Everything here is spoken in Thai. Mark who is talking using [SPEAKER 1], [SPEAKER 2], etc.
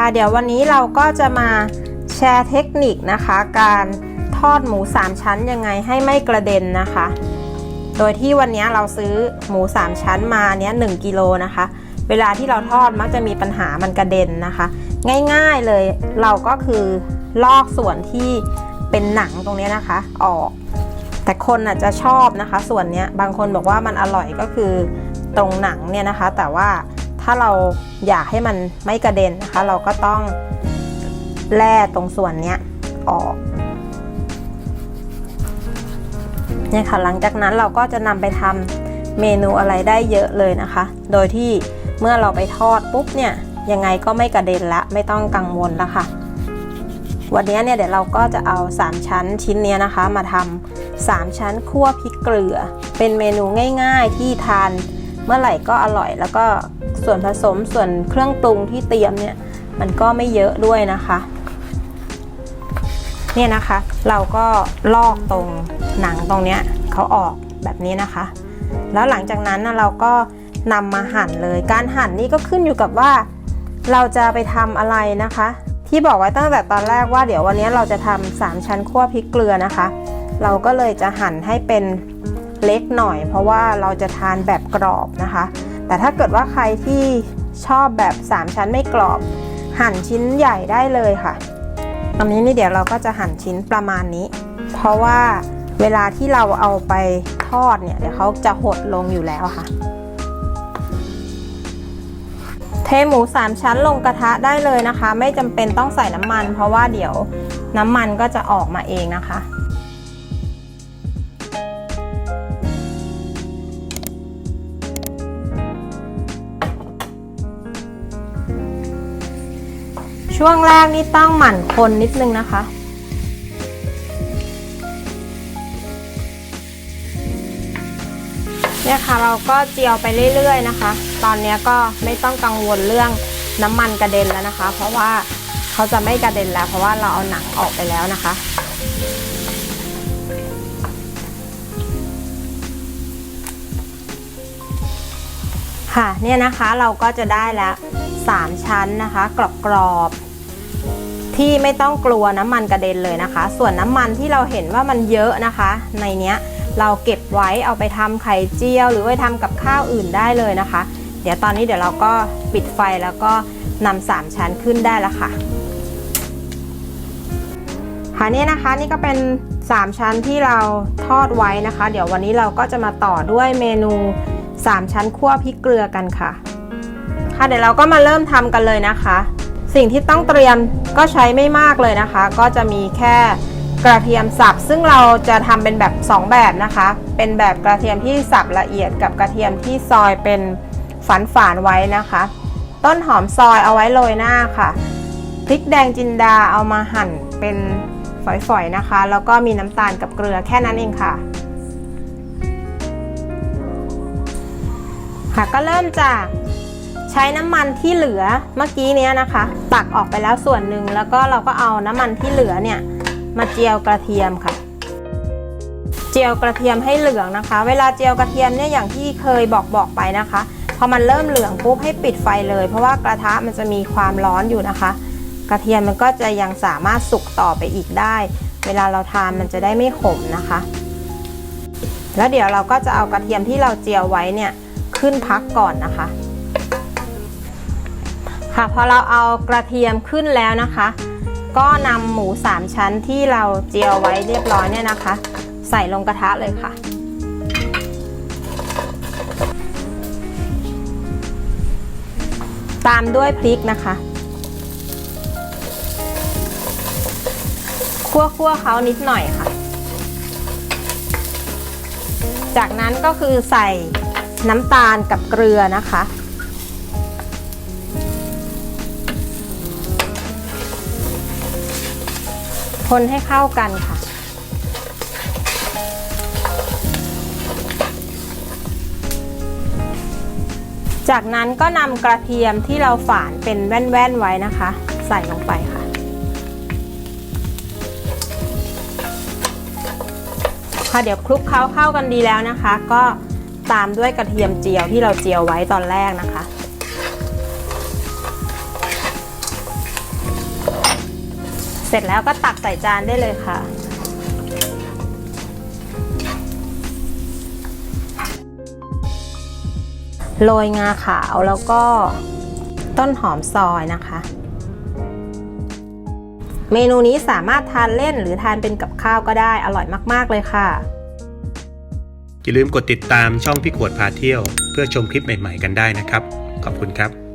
[SPEAKER 1] ค่ะเดี๋ยววันนี้เราก็จะมาแชร์เทคนิคนะคะ การทอดหมู 3 ชั้นยังไงให้ไม่กระเด็นนะคะ โดยที่วันนี้เราซื้อหมู 3 ชั้นมาเนี้ย1กิโลนะคะ เวลาที่เราทอดมักจะมีปัญหามันกระเด็นนะคะ ง่ายๆเลยเราก็คือลอกส่วนที่เป็นหนังตรงเนี้ยนะคะ ออก แต่คนอาจจะชอบนะคะ ส่วนเนี้ยบางคนบอกว่ามันอร่อยก็คือตรงหนังเนี่ยนะคะ แต่ว่า ถ้าเราอยากให้มันไม่กระเด็นนะคะ เราก็ต้องแล่ตรงส่วนเนี้ยออกเนี่ยค่ะหลังจากนั้นเราก็จะนำไปทำเมนูอะไรได้เยอะเลยนะคะ โดยที่เมื่อเราไปทอดปุ๊บเนี่ยยังไงก็ไม่กระเด็นละไม่ต้องกังวลละค่ะ วันนี้เนี่ยเดี๋ยวเราก็จะเอา 3 ชั้นชิ้นเนี้ยนะคะ มาทำ3ชั้นคั่วพริกเกลือ เป็นเมนูง่าย ๆ ที่ทาน เมื่อไหร่ก็อร่อย แล้วก็ส่วนผสมส่วนเครื่องปรุงที่เตรียมเนี่ยมันก็ไม่เยอะด้วยนะคะเนี่ยนะคะ เราก็ลอกตรงหนังตรงเนี้ยเขาออกแบบนี้นะคะ แล้วหลังจากนั้นนะเราก็นำมาหั่นเลย การหั่นนี่ก็ขึ้นอยู่กับว่า เราจะไปทำอะไรนะคะ ที่บอกไว้ตั้งแต่ตอนแรกว่าเดี๋ยววันนี้เราจะทำสามชั้นคั่วพริกเกลือนะคะ เราก็เลยจะหั่นให้เป็น เล็กหน่อย เพราะว่าเราจะทานแบบกรอบนะคะ แต่ถ้าเกิดว่าใครที่ชอบแบบ 3 ชั้นไม่กรอบ หั่นชิ้นใหญ่ได้เลยค่ะอันนี้นี่เดี๋ยวเราก็จะหั่นชิ้นประมาณนี้ เพราะว่าเวลาที่เราเอาไปทอดเนี่ยเดี๋ยวเขาจะหดลงอยู่แล้วค่ะ เทหมู 3 ชั้นลงกระทะได้เลยนะคะ ไม่จำเป็นต้องใส่น้ำมัน เพราะว่าเดี๋ยวน้ำมันก็จะออกมาเองนะคะ ช่วงแรกนี่ต้องหมั่นคนนิดนึงนะคะ เนี่ยค่ะเราก็เจียวไปเรื่อยๆนะคะ ตอนนี้ก็ไม่ต้องกังวลเรื่องน้ำมันกระเด็นแล้วนะคะ เพราะว่าเขาจะไม่กระเด็นแล้ว เพราะว่าเราเอาหนังออกไปแล้วนะคะค่ะเนี่ยนะคะเราก็จะได้แล้ว 3 ชั้นนะคะ กรอบๆ ที่ไม่ต้องกลัวน้ำมันกระเด็นเลยนะคะ ส่วนน้ำมันที่เราเห็นว่ามันเยอะนะคะ ในเนี้ยเราเก็บไว้เอาไปทำไข่เจียว หรือไปทำกับข้าวอื่นได้เลยนะคะ เดี๋ยวตอนนี้เดี๋ยวเราก็ปิดไฟแล้วก็นำสามชั้นขึ้นได้แล้วค่ะค่ะนี่นะคะนี่ก็เป็น 3 ชั้นที่เราทอดไว้นะคะ เดี๋ยววันนี้เราก็จะมาต่อด้วยเมนู 3 ชั้นคั่วพริกเกลือกันค่ะ ค่ะเดี๋ยวเราก็มาเริ่มทำกันเลยนะคะ สิ่งที่ต้องเตรียมก็ใช้ไม่มากเลยนะคะ ก็จะมีแค่กระเทียมสับ ซึ่งเราจะทำเป็นแบบ 2 แบบนะคะ เป็นแบบกระเทียมที่สับละเอียดกับกระเทียมที่ซอยเป็นฝานฝานไว้นะคะ ต้นหอมซอยเอาไว้โรยหน้าค่ะพริกแดงจินดาเอามาหั่นเป็นฝอยๆนะคะ แล้วก็มีน้ำตาลกับเกลือแค่นั้นเองค่ะ ค่ะก็เริ่มจาก ใช้น้ำมันที่เหลือเมื่อกี้เนี้ยนะคะ ตักออกไปแล้วส่วนหนึ่งแล้วก็เราก็เอาน้ำมันที่เหลือเนี่ยมาเจียวกระเทียมค่ะ เจียวกระเทียมให้เหลืองนะคะ เวลาเจียวกระเทียมเนี่ยอย่างที่เคยบอกบอกไปนะคะพอมันเริ่มเหลืองปุ๊บให้ปิดไฟเลย เพราะว่ากระทะมันจะมีความร้อนอยู่นะคะ กระเทียมมันก็จะยังสามารถสุกต่อไปอีกได้ เวลาเราทานมันจะได้ไม่ขมนะคะ แล้วเดี๋ยวเราก็จะเอากระเทียมที่เราเจียวไว้เนี่ยขึ้นพักก่อนนะคะ ค่ะพอเราเอากระเทียมขึ้นแล้วนะคะ ก็นำหมู 3 ชั้นที่เราเจียวไว้เรียบร้อยเนี่ยนะคะ ใส่ลงกระทะเลยค่ะ ตามด้วยพริกนะคะคั่วๆเขานิดหน่อยค่ะ จากนั้นก็คือใส่น้ำตาลกับเกลือนะคะ คนให้เข้ากันค่ะ จากนั้นก็นำกระเทียมที่เราฝานเป็นแว่นๆไว้นะคะ ใส่ลงไปค่ะ ค่ะเดี๋ยวคลุกเคล้าเข้ากันดีแล้วนะคะ ก็ตามด้วยกระเทียมเจียวที่เราเจียวไว้ตอนแรกนะคะ เสร็จแล้วก็ตักใส่จานได้เลยค่ะ โรยงาขาวแล้วก็ต้นหอมซอยนะคะ เมนูนี้สามารถทานเล่นหรือทานเป็นกับข้าวก็ได้อร่อยมาก ๆ เลยค่ะ
[SPEAKER 2] อย่าลืมกดติดตามช่องพี่ขวดพาเที่ยว เพื่อชมคลิปใหม่ ๆ กันได้นะครับ ขอบคุณครับ